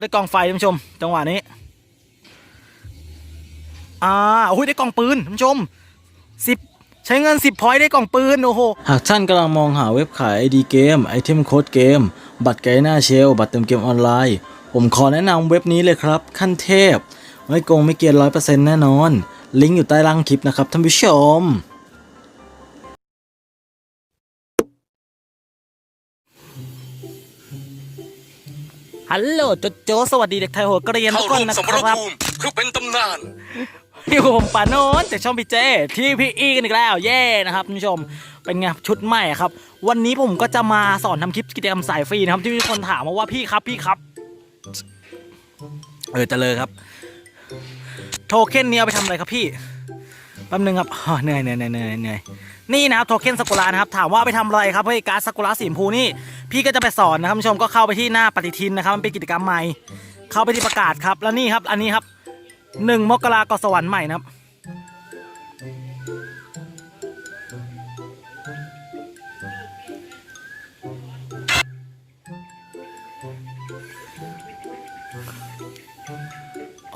ได้กองไฟท่านผู้ชม จังหวะนี้ อ่าโอ้ยได้กล่องปืนท่านผู้ชมสิบใช้เงินสิบพอยต์ได้กล่องปืน โอ้โห หากท่านกำลังมองหาเว็บขาย ID เกม ไอเทมโค้ดเกม บัตรไกด์หน้าเชล บัตรเติมเกมออนไลน์ ผมขอแนะนำเว็บนี้เลยครับ ขั้นเทพ ไม่โกงไม่เกียนร้อยเปอร์เซ็นต์แน่นอน ลิงก์อยู่ใต้ล่างคลิปนะครับท่านผู้ชม ฮัลโหลโจโจสวัสดีเด็กไทยหัวเกรียนทุเข้ากคร่นวมนะสมครรับภูมิคือเป็นตำนานอยู่กับผมปาโนนจากช่องพีเจทีพีอีกันอีกแล้ว เย่นะครับท่านผู้ชมเป็นไงชุดใหม่ครับ วันนี้ผมก็จะมาสอนทำคลิปกิจกรรมสายฟรีนะครับ ที่มีคนถามมาว่าพี่ครับพี่ครับ เออเจะเลยครับ โทเค็นนี้เอาไปทำอะไรครับพี่แป๊บนึงครับอ้อเหนื่อยเหนื่อยเหนื่อยเหนื่อยเหนื่อยนี่นะครับโทเค็นสกุลานะครับถามว่าเอาไปทำอะไรครับเฮ้ยการดสกุลาสีชมพูนี่ พี่ก็จะไปสอนนะครับชมก็เข้าไปที่หน้าปฏิทินนะครับ มันเป็นกิจกรรมใหม่ เข้าไปที่ประกาศครับ แล้วนี่ครับ อันนี้ครับหนึ่งมกรากรสวรรค์ใหม่นะครับ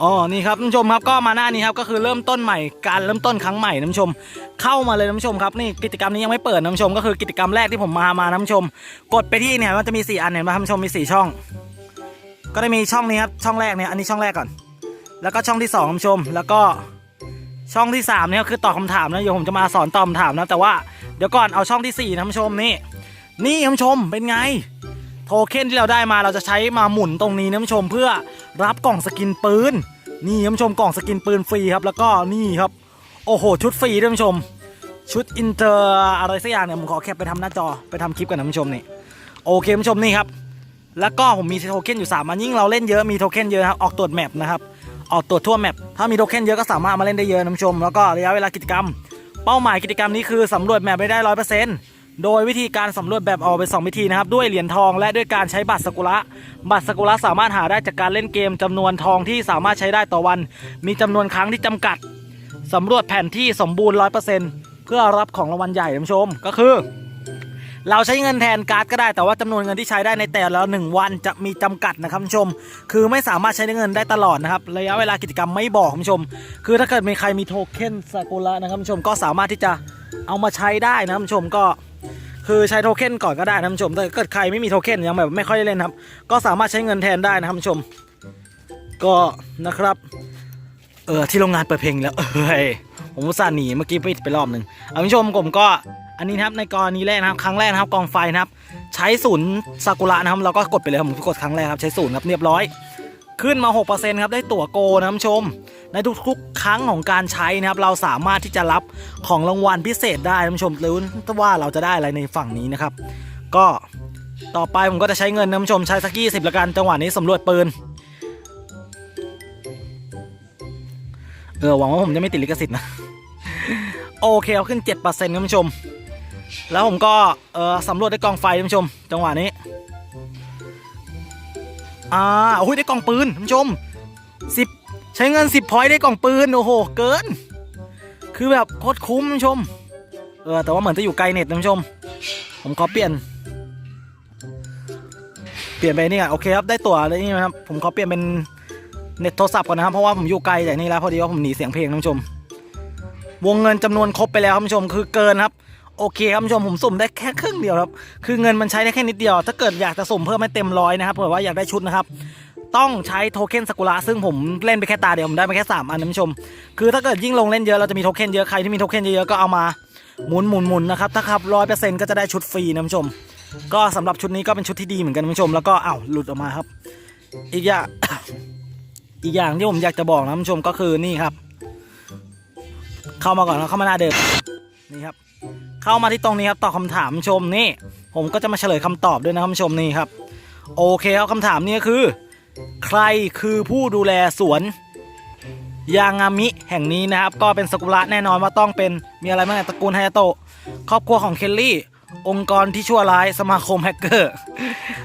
อ๋อนี่ครับท่านผู้ชมครับก็มาหน้านี้ครับก็คือเริ่มต้นใหม่การเริ่มต้นครั้งใหม่ท่านผู้ชม เข้ามาเลยท่านผู้ชมครับนี่กิจกรรมนี้ยังไม่เปิดท่านผู้ชม ก็คือกิจกรรมแรกที่ผมมามาท่านผู้ชม กดไปที่เนี่ยมันจะมี 4 อันเห็นไหมท่านผู้ชมมี 4 ช่อง ก็ได้มีช่องนี้ครับช่องแรกเนี่ยอันนี้ช่องแรกก่อน แล้วก็ช่องที่2ท่านผู้ชม แล้วก็ช่องที่3เนี่ยคือตอบคำถามนะเดี๋ยวผมจะมาสอนตอบคำถามนะแต่ว่าเดี๋ยวก่อนเอาช่องที่4ท่านผู้ชมนี่ นี่ท่านผู้ชมเป็นไงโทเค็นที่เราได้มาเราจะใช้มาหมุนตรงนี้นะท่านผู้ชมเพื่อ รับกล่องสกินปืน นี่ท่านผู้ชมกล่องสกินปืนฟรีครับแล้วก็นี่ครับ โอ้โห ชุดฟรีท่านผู้ชม ชุดอินเตอร์อะไรสักอย่างเนี่ยผมขอแคปไปทำหน้าจอไปทำคลิปกันท่านผู้ชมนี่โอเคท่านผู้ชมนี่ครับแล้วก็ผมมีโทเค็นอยู่3อันยิ่งเราเล่นเยอะมีโทเค็นเยอะครับออกตรวจแมปนะครับออกตรวจทั่วแมปถ้ามีโทเค็นเยอะก็สามารถมาเล่นได้เยอะนะท่านผู้ชมแล้วก็ระยะเวลากิจกรรม เป้าหมายกิจกรรมนี้คือสำรวจแมปไม่ได้ร้อยเปอร์เซ็นต์ โดยวิธีการสำรวจแบบออกเป็นสองวิธีนะครับ ด้วยเหรียญทองและด้วยการใช้บัตรสกุระบัตรสกุระสามารถหาได้จากการเล่นเกมจำนวนทองที่สามารถใช้ได้ต่อวัน มีจำนวนครั้งที่จำกัดสำรวจแผนที่สมบูรณ์ร้อยเปอร์เซ็นต์เพื่อรับของรางวัลใหญ่ท่านผู้ชมก็คือ เราใช้เงินแทนการ์ดก็ได้แต่ว่าจำนวนเงินที่ใช้ได้ในแต่ละหนึ่งวันจะมีจำกัดนะครับคุณผู้ชม คือไม่สามารถใช้เงินได้ตลอดนะครับระยะเวลากิจกรรมไม่บอกคุณผู้ชม คือถ้าเกิดมีใครมีโทเค็นซากุระนะครับคุณผู้ชมก็สามารถที่จะเอามาใช้ได้นะคุณผู้ชมก็ คือใช้โทเค็นก่อนก็ได้นะคุณผู้ชมแต่เกิดใครไม่มีโทเค็นยังแบบไม่ค่อยได้เล่นครับ ก็สามารถใช้เงินแทนได้นะครับคุณผู้ชม ก็นะครับ เออที่โรงงานเปิดเพลงแล้วเอ้ยผมอุตส่าห์หนีเมื่อกี้ไปไปรอบหนึ่งเอาคุณผู้ชมผมก็อันนี้นะครับในกรณีแรกนะครับ ครั้งแรกนะครับกองไฟนะครับ ใช้ศูนย์ซากุระนะครับเราก็กดไปเลยครับผมกดครั้งแรกครับใช้ศูนย์ครับเรียบร้อย ขึ้นมา 6%ครับ ได้ตั๋วโกนะท่านผู้ชม ในทุกๆ ครั้งของการใช้นะครับ เราสามารถที่จะรับของรางวัลพิเศษได้ท่านผู้ชมหรือว่าเราจะได้อะไรในฝั่งนี้นะครับ ก็ต่อไปผมก็จะใช้เงินนะท่านผู้ชมใช้สักยี่สิบละกันจังหวะนี้สำรวจปืน เออหวังว่าผมจะไม่ติดลิขสิทธิ์นะ โอเคเอาขึ้น 7%ครับท่านผู้ชม แล้วผมก็เออสำรวจได้กองไฟท่านผู้ชม จังหวะนี้ อ่าโอ้ยได้กล่องปืนท่านผู้ชมสิบใช้เงินสิบพอยต์ได้กล่องปืน โอ้โห เกิน คือแบบโคตรคุ้มท่านผู้ชม เออ แต่ว่าเหมือนจะอยู่ไกลเน็ตท่านผู้ชม ผมขอเปลี่ยน เปลี่ยนไปนี่อะโอเคครับ ได้ตั๋วเลยนี่นะครับ ผมขอเปลี่ยนเป็นเน็ตโทรศัพท์ก่อนนะครับ เพราะว่าผมอยู่ไกลจากนี่แล้วพอดีว่าผมหนีเสียงเพลงท่านผู้ชม วงเงินจำนวนครบไปแล้วท่านผู้ชม คือเกินครับ โอเคครับผู้ชมผมสุ่มได้แค่ครึ่งเดียวครับคือเงินมันใช้ได้แค่นิดเดียว ถ้าเกิดอยากจะสุ่มเพิ่มให้เต็มร้อยนะครับเผื่อว่าอยากได้ชุดนะครับต้องใช้โทเค็นสกุระซึ่งผมเล่นไปแค่ตาเดียวผมได้มาแค่ 3 อันนะผู้ชม คือถ้าเกิดยิ่งลงเล่นเยอะเราจะมีโทเค็นเยอะใครที่มีโทเค็นเยอะๆก็เอามาหมุนหมุนหมุนนะครับถ้าครับร้อยเปอร์เซ็นต์ก็จะได้ชุดฟรีนะผู้ชม ก็สำหรับชุดนี้ก็เป็นชุดที่ดีเหมือนกันผู้ชมแล้วก็อ้าวหลุดออกมาครับ อีกอย่างอีกอย่างที่ผมอยากจะบอกนะผู้ชมก็คือนี่ครับ เข้ามาก่อนเข้ามาหน้าเดิมนี่ครับ เข้ามาที่ตรงนี้ครับตอบคำถามชมนี่ ผมก็จะมาเฉลยคำตอบด้วยนะครับผู้ชมนี่ครับ โอเคครับคำถามนี้ก็คือ ใครคือผู้ดูแลสวนยางามิแห่งนี้นะครับ ก็เป็นสกุระแน่นอนว่าต้องเป็นมีอะไรบ้างตระกูลไฮโตะครอบครัวของเคลลี่ องค์กรที่ชั่วร้ายสมาคมแฮกเกอร์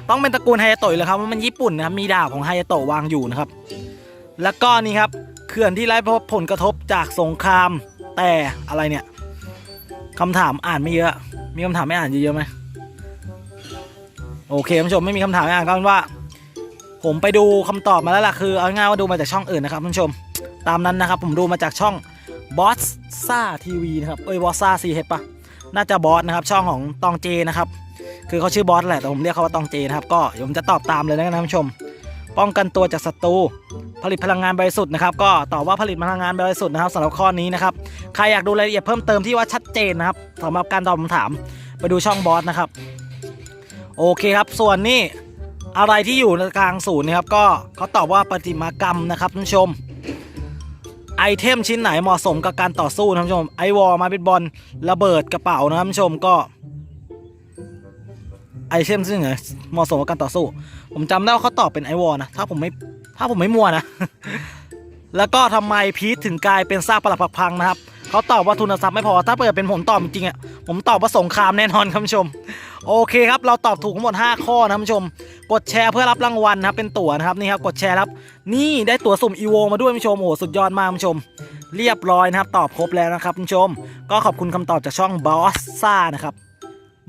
ต้องเป็นตระกูลไฮโตะอยู่แล้วครับว่ามันญี่ปุ่นนะครับมีดาบของไฮโตะวางอยู่นะครับ แล้วก็นี่ครับเขื่อนที่ไร้ผลกระทบจากสงครามแต่อะไรเนี่ย คำถามอ่านไม่เยอะ มีคำถามไม่อ่านเยอะๆไหมโอเคท่านผู้ชมไม่มีคำถามไม่อ่านก็เป็นว่า ผมไปดูคำตอบมาแล้วล่ะคือเอาง่ายว่าดูมาจากช่องอื่นนะครับท่านผู้ชม ตามนั้นนะครับผมดูมาจากช่องบอสซ่าทีวีนะครับเอ้ยบอสซ่าซีเฮดปะน่าจะบอสนะครับช่องของตองเจนะครับคือเขาชื่อบอสแหละแต่ผมเรียกเขาว่าตองเจนะครับก็ผมจะตอบตามเลยนะครับท่านผู้ชม ป้องกันตัวจากศัตรูผลิตพลังงานบริสุทธิ์นะครับก็ตอบว่าผลิตพลังงานบริสุทธิ์นะครับสำหรับข้อนี้นะครับใครอยากดูรายละเอียดเพิ่มเติมที่ว่าชัดเจนนะครับสำหรับการตอบคำถามไปดูช่องบอสนะครับโอเคครับส่วนนี้อะไรที่อยู่กลางศูนย์นะครับก็เขาตอบว่าประติมากรรมนะครับท่านผู้ชม ไอเทมชิ้นไหนเหมาะสมกับการต่อสู้ท่านผู้ชมไอวอลมาเป็นบอลระเบิดกระเป๋านะครับท่านผู้ชมก็ ไอเทมซึ่งเหมาะสมกับการต่อสู้ ผมจำได้ว่าเขาตอบเป็นไอวอลนะ ถ้าผมไม่ถ้าผมไม่มัวนะ แล้วก็ทำไมพีทถึงกลายเป็นซากปรักผักพังนะครับเขาตอบว่าทุนทรัพย์ไม่พอ ถ้าเปิดเป็นผมตอบจริงๆอะผมตอบว่าสงครามแน่นอนครับท่านผู้ชม โอเคครับ เราตอบถูกทั้งหมด 5 ข้อนะท่านผู้ชม กดแชร์เพื่อรับรางวัลนะครับเป็นตั๋วนะครับนี่ครับกดแชร์ครับ นี่ได้ตั๋วสุ่มอีโวมาด้วยท่าชมโอ้สุดยอดมากท่านผู้ชม เรียบร้อยนะครับตอบครบแล้วนะครับท่านผู้ชม ก็ขอบคุณคำตอบจากช่องบอสซ่านะครับ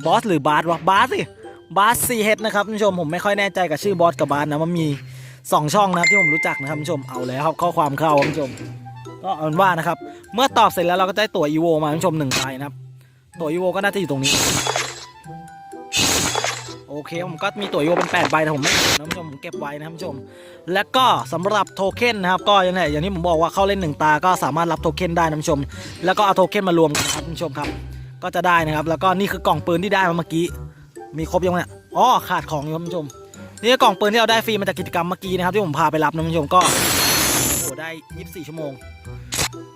บอสหรือบาสวะบาสสิ บาสซีเฮดนะครับท่านผู้ชมผมไม่ค่อยแน่ใจกับชื่อบอสกับบาสนะมันมี 2 ช่องนะครับที่ผมรู้จักนะครับท่านผู้ชมเอาแล้วครับข้อความเข้าท่านผู้ชม ก็เอาเป็นว่านะครับ เมื่อตอบเสร็จแล้วเราก็ได้ตั๋วอีโวมาท่านผู้ชมหนึ่งใบนะครับ ตั๋วอีโวก็น่าจะอยู่ตรงนี้ โอเคผมก็มีตั๋วอีโวเป็น8ใบแต่ผมไม่เก็บนะท่านผู้ชมผมเก็บไว้นะครับท่านผู้ชม แล้วก็สำหรับโทเค็นนะครับก็อย่างไรอย่างที่ผมบอกว่าเข้าเล่นหนึ่งตาก็สามารถรับโทเค็นได้นะท่านผู้ชม แล้วก็เอาโทเค็นมารวมกันนะครับท่านผู้ชมครับ ก็จะได้นะครับ แล้วก็นี่คือกล่องปืนที่ได้มาเมื่อกี้ มีครบยังเนี่ยอ๋อขาดของอยู่ครับท่านผู้ชม นี่กล่องปืนที่เราได้ฟรีมาจากกิจกรรมเมื่อกี้นะครับที่ผมพาไปรับนะท่านผู้ชมก็โอ้โหได้ 24 ชั่วโมง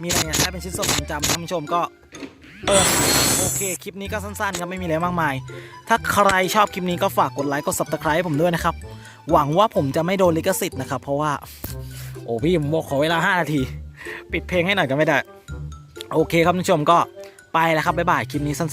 มีอะไรเนี่ยได้เป็นชิ้นส่วนจำนะท่านผู้ชมก็เออโอเค คลิปนี้ก็สั้นๆครับไม่มีอะไรมากมาย ถ้าใครชอบคลิปนี้ก็ฝากกดไลค์กด subscribe ให้ผมด้วยนะครับ หวังว่าผมจะไม่โดนลิขสิทธิ์นะครับ เพราะว่า โอ้พี่ผมบอกขอเวลา 5 นาที ปิดเพลงให้หน่อยก็ไม่ได้ โอเคครับท่านผู้ชมก็ไปแล้วครับบ๊ายบายคลิปนี้สั้น